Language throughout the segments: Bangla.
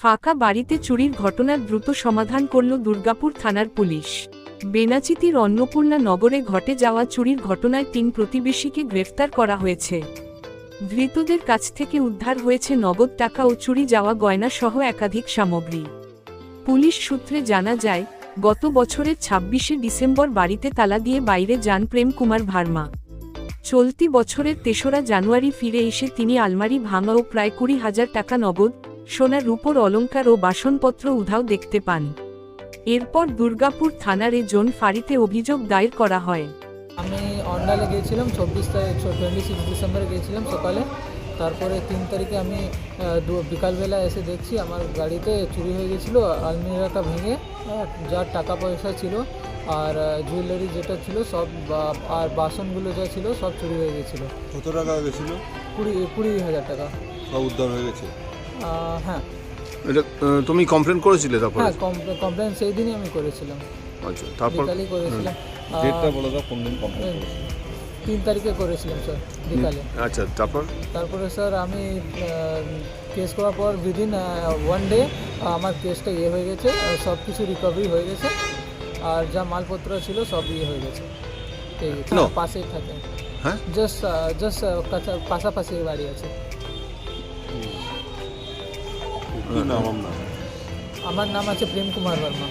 ফাঁকা বাড়িতে চুরির ঘটনার দ্রুত সমাধান করল দুর্গাপুর থানার পুলিশ। বেনাচিতির অন্নপূর্ণা নগরে ঘটে যাওয়া চুরির ঘটনায় তিন প্রতিবেশীকে গ্রেফতার করা হয়েছে। ধৃতদের কাছ থেকে উদ্ধার হয়েছে নগদ টাকা ও চুরি যাওয়া গয়না সহ একাধিক সামগ্রী। পুলিশ সূত্রে জানা যায়, গত বছরের ছাব্বিশে ডিসেম্বর বাড়িতে তালা দিয়ে বাইরে যান প্রেম কুমার ভার্মা। চলতি বছরের তেসরা জানুয়ারি ফিরে এসে তিনি আলমারি ভাঙা ও প্রায় কুড়ি হাজার টাকা নগদ সোনার রূপোর অলঙ্কার ও বাসনপত্র উধাও দেখতে পান। এরপর দুর্গাপুর থানার এ জোন ফাঁড়িতে অভিযোগ দায়ের করা হয়। আমি অন্ডালে গিয়েছিলাম চব্বিশ তারিখ টোয়েন্টি সিক্স ডিসেম্বরে গিয়েছিলাম সকালে। তারপরে তিন তারিখে আমি দু- বিকালবেলা এসে দেখছি আমার গাড়িতে চুরি হয়ে গেছিল আলমিরাটা ভেঙে যার টাকা পয়সা ছিল আর জুয়েলারি যেটা ছিল সব বা- আর বাসনগুলো যা ছিল সব চুরি হয়ে গেছিল কত টাকা গেছিল? কুড়ি কুড়ি হাজার টাকা। সব উদ্ধার হয়ে গেছে? হ্যাঁ। এটা তুমি কমপ্লেন করেছিলে তারপরে? হ্যাঁ কমপ্লেন সেই দিনই আমি করেছিলাম। আচ্ছা তারপর? বিকালেই করেছিলাম। ডেটটা বলে দাও কোন দিন কমপ্লিট তিন তারিখে করেছিলাম স্যার বিকালে আচ্ছা তারপর? তারপরে স্যার আমি কেস করার পর উইদিন ওয়ান ডে আমার কেসটা ইয়ে হয়ে গেছে সব কিছু রিকভারি হয়ে গেছে আর যা মালপত্র ছিল সব ইয়ে হয়ে গেছে। এই No. পাশেই থাকে। হ্যাঁ? জাস্ট জাস্ট পাশাপাশি বাড়ি আছে। কি নাম আপনার? আমার নাম আছে প্রেম কুমার বর্মা।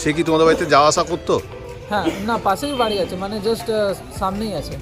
সে কি তোমাদের বাড়িতে যাওয়া আসা করতো? হ্যাঁ না পাশেই বাড়ি আছে মানে জাস্ট সামনেই আছে।